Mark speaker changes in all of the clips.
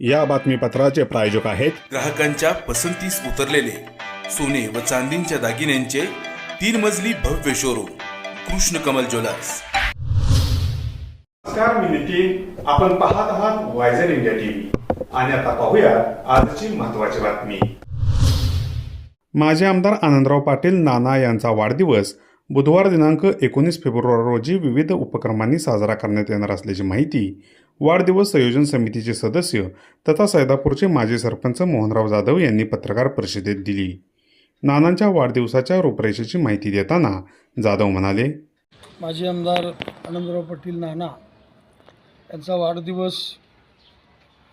Speaker 1: या बातमीपत्राचे प्रायोजक आहेत
Speaker 2: ग्राहकांच्या पसंतीस उतरलेले सोने व चांदींच्या दागिन्यांचे तीन मजली भव्य शोरूम कृष्ण कमल ज्वेलर्स.
Speaker 1: नमस्कार मी नितीन. आपण पाहत आहात वायझर इंडिया टीव्ही आणि आता पाहूया आजची महत्वाची बातमी. माजी आमदार आनंदराव पाटील नाना यांचा वाढदिवस बुधवार दिनांक एकोणीस फेब्रुवारी रोजी विविध उपक्रमांनी साजरा करण्यात येणार असल्याची माहिती वाढदिवस संयोजन समितीचे सदस्य तथा सैदापूरचे माजी सरपंच मोहनराव जाधव यांनी पत्रकार परिषदेत दिली. नानांच्या वाढदिवसाच्या रूपरेषेची माहिती देताना जाधव म्हणाले
Speaker 3: माजी आमदार आनंदराव पाटील नाना यांचा वाढदिवस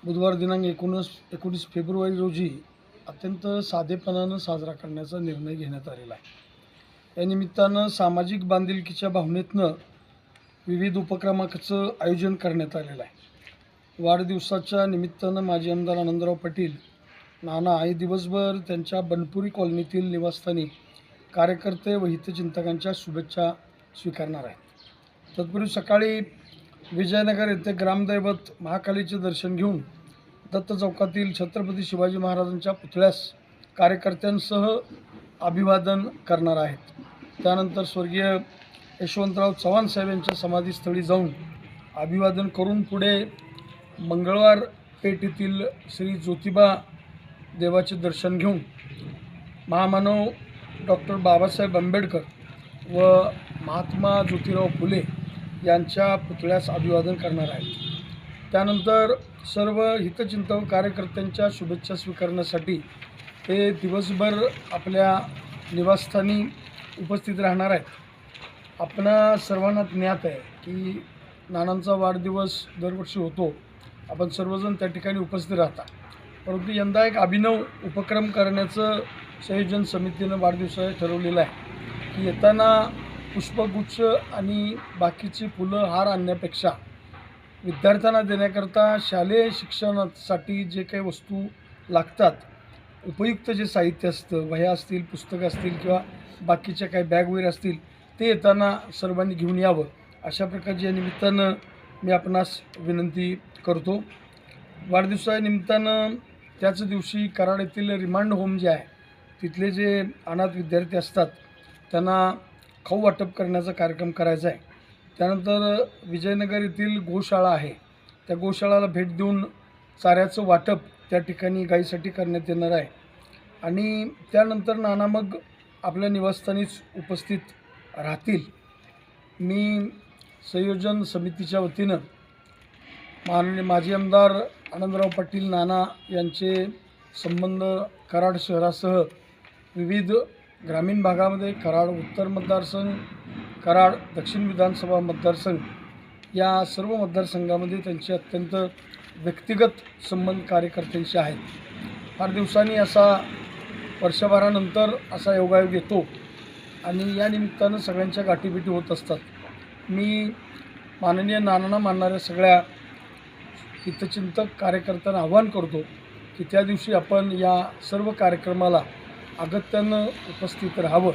Speaker 3: बुधवार दिनांक एकोणीस एकोणीस फेब्रुवारी रोजी अत्यंत साधेपणानं साजरा करण्याचा निर्णय घेण्यात आलेला आहे. या निमित्तानं सामाजिक बांधिलकीच्या भावनेतनं विविध उपक्रमाचं आयोजन करण्यात आलेलं आहे. वाढदिवसाच्या निमित्तानं माजी आमदार आनंदराव पाटील नाना आई दिवसभर त्यांच्या बनपुरी कॉलनीतील निवासस्थानी कार्यकर्ते व हितचिंतकांच्या शुभेच्छा स्वीकारणार आहेत. तत्पूर्वी सकाळी विजयनगर येथे ग्रामदैवत महाकालीचे दर्शन घेऊन दत्त चौकातील छत्रपती शिवाजी महाराजांच्या पुतळ्यास कार्यकर्त्यांसह अभिवादन करणार आहेत. त्यानंतर स्वर्गीय यशवंतराव चव्हाण साहेब यांच्या समाधीस्थळी जाऊन अभिवादन करून पुढे मंगळवार पेठ येथील श्री ज्योतिबा देवाचे दर्शन घेऊन महामानव डॉक्टर बाबासाहेब आंबेडकर व महात्मा ज्योतिराव फुले यांच्या पुतळ्यास अभिवादन करणार आहेत. त्यानंतर सर्व हितचिंतक कार्यकर्त्यांच्या शुभेच्छा स्वीकारण्यासाठी ते दिवसभर आपल्या निवासस्थानी उपस्थित राहणार आहेत. आपणा सर्वांना ज्ञात आहे की नानांचा वाढदिवस दरवर्षी होतो. आपण सर्वजण त्या ठिकाणी उपस्थित राहता. परंतु यंदा एक अभिनव उपक्रम करण्याचं संयोजन समितीनं वाढदिवसाला ठरवलेलं आहे. की येताना पुष्पगुच्छ आणि बाकीची फुलं हार आणण्यापेक्षा विद्यार्थ्यांना देण्याकरता शालेय शिक्षणासाठी जे काही वस्तू लागतात उपयुक्त जे साहित्य असतं वह्या असतील पुस्तकं असतील किंवा बाकीच्या काही बॅग वगैरे असतील ते येताना सर्वांनी घेऊन यावं अशा प्रकारच्या निमित्तानं मी आपणास विनंती करतो. वाढदिवसा निमित्तानं त्याच दिवशी कराड येथील रिमांड होम जे आहे तिथले जे अनाथ विद्यार्थी असतात त्यांना खाऊ वाटप करण्याचा कार्यक्रम करायचा आहे. त्यानंतर विजयनगर येथील गोशाळा आहे त्या गोशाळाला भेट देऊन चाऱ्याचं वाटप त्या ठिकाणी गाईसाठी करण्यात येणार आहे. आणि त्यानंतर नाना मग आपल्या निवासस्थानीच उपस्थित राहतील. मी संयोजन समितीच्या वतीनं माननीय माजी आमदार आनंदराव पाटील नाना यांचे संबंध कराड शहरासह विविध ग्रामीण भागामध्ये कराड उत्तर मतदारसंघ कराड दक्षिण विधानसभा मतदारसंघ या सर्व मतदारसंघामध्ये त्यांचे अत्यंत व्यक्तिगत संबंध कार्यकर्त्यांशी आहेत. फार दिवसांनी असा वर्षभरानंतर असा योगायोग येतो. आणि या निमित्तानं सगळ्यांच्या गाठीभेटी होत असतात. मी माननीय नानांना मानणाऱ्या सगळ्या हितचिंतक कार्यकर्त्यांना आवाहन करतो की त्या दिवशी आपण या सर्व कार्यक्रमाला अगत्यानं उपस्थित राहावं.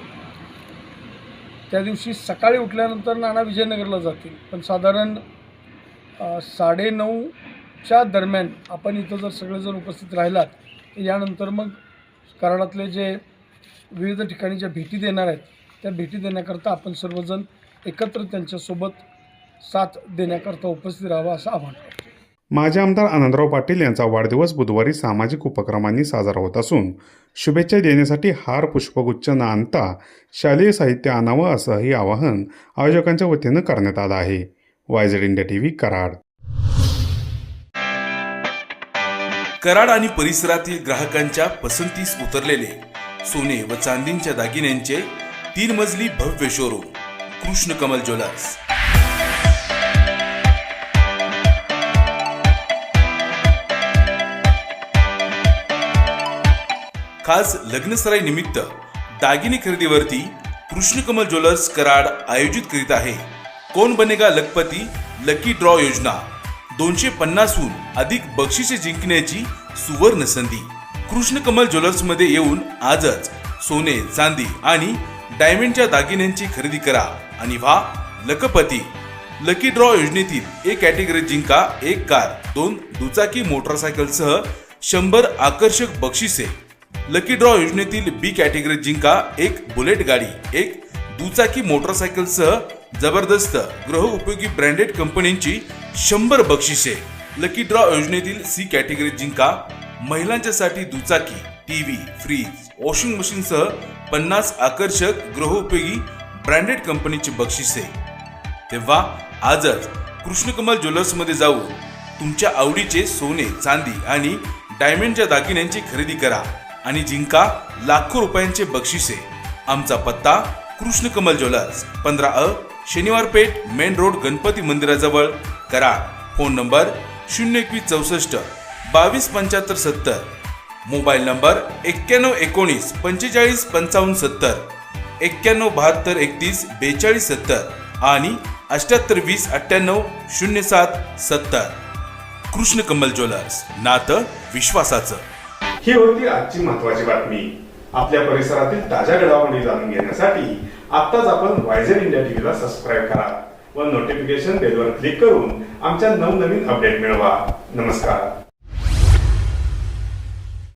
Speaker 3: त्या दिवशी सकाळी उठल्यानंतर नाना विजयनगरला जातील. पण साधारण साडे साडेनऊच्या दरम्यान आपण इथं जर सगळेजण उपस्थित राहिलात तर यानंतर मग कराडातले जे विविध ठिकाणी ज्या भेटी देणार आहेत त्या भेटी देण्याकरता आपण सर्वजण एकत्र त्यांच्यासोबत साथ देण्याकरता उपस्थित राहावं असं आवाहन करतो.
Speaker 1: माजी आमदार आनंदराव पाटील यांचा वाढदिवस बुधवारी सामाजिक उपक्रमांनी साजरा होत असून शुभेच्छा देण्यासाठी हार पुष्पगुच्छ न आणता शालेय साहित्य आणावं असंही आवाहन आयोजकांच्या वतीनं करण्यात आलं आहे. Y Z India TV Karad.
Speaker 2: Karad आणि परिसरातील ग्राहकांच्या पसंतीस उतरलेले सोने व चांदींच्या दागिन्यांचे तीन मजली भव्य शोरूम कृष्ण कमल ज्वेलर्स. खास लग्नसराई निमित्त दागिने खरेदीवरती कृष्णकमल ज्वेलर्स कराड आयोजित करीत आहे. कोण बनेगा लखपती? लकी ड्रॉ योजना. दोनशे पन्नासहून अधिक बक्षिसे जिंकण्याची सुवर्ण संधी. कृष्णकमल ज्वेलर्समध्ये येऊन आजच सोने चांदी आणि डायमंडच्या दागिन्यांची खरेदी करा आणि व्हा लखपती. लकी ड्रॉ योजनेतील एक कॅटेगरी जिंका एक कार दोन दुचाकी मोटरसायकलसह शंभर आकर्षक बक्षिसे. लकी ड्रॉ योजनेतील बी कॅटेगरी जिंका एक बुलेट गाडी एक दुचाकी मोटरसायकलसह जबरदस्त गृहउपयोगी ब्रँडेड कंपन्यांची शंभर बक्षिसे. लकी ड्रॉ योजनेतील सी कॅटेगरी जिंका महिलांच्यासाठी दुचाकी. टीव्ही फ्रीज वॉशिंग मशीनसह पन्नास आकर्षक गृहोपयोगी ब्रँडेड कंपनीची बक्षिसे तेव्हा आजच कृष्णकमल ज्वेलर्समध्ये जाऊन तुमच्या आवडीचे सोने चांदी आणि डायमंडच्या दागिन्यांची खरेदी करा आणि जिंका लाखो रुपयांचे बक्षिसे आमचा पत्ता कृष्णकमल ज्वेलर्स पंधरा अ शनिवार पेठ मेन रोड गणपती मंदिराजवळ. करा. फोन नंबर शून्य एकवीस चौसष्ट बावीस पंच्याहत्तर सत्तर. मोबाईल नंबर एक्क्याण्णव एकोणीस पंचेचाळीस पंचावन्न सत्तर. एक्क्याण्णव बहात्तर एकतीस बेचाळीस सत्तर. आणि अठ्याहत्तर वीस अठ्ठ्याण्णव शून्य सात सत्तर. कृष्ण कमल ज्वेलर्स नातं विश्वासाचं.
Speaker 1: ही होती आजची महत्वाची बातमी. आपल्या परिसरातील ताज्या घडामोडी जाणून घेण्यासाठी आत्ताच आपण वायझर इंडिया टीव्हीला सबस्क्राईब करा व नोटिफिकेशन बेलवर क्लिक करून आमच्या नवनवीन अपडेट मिळवा. नमस्कार.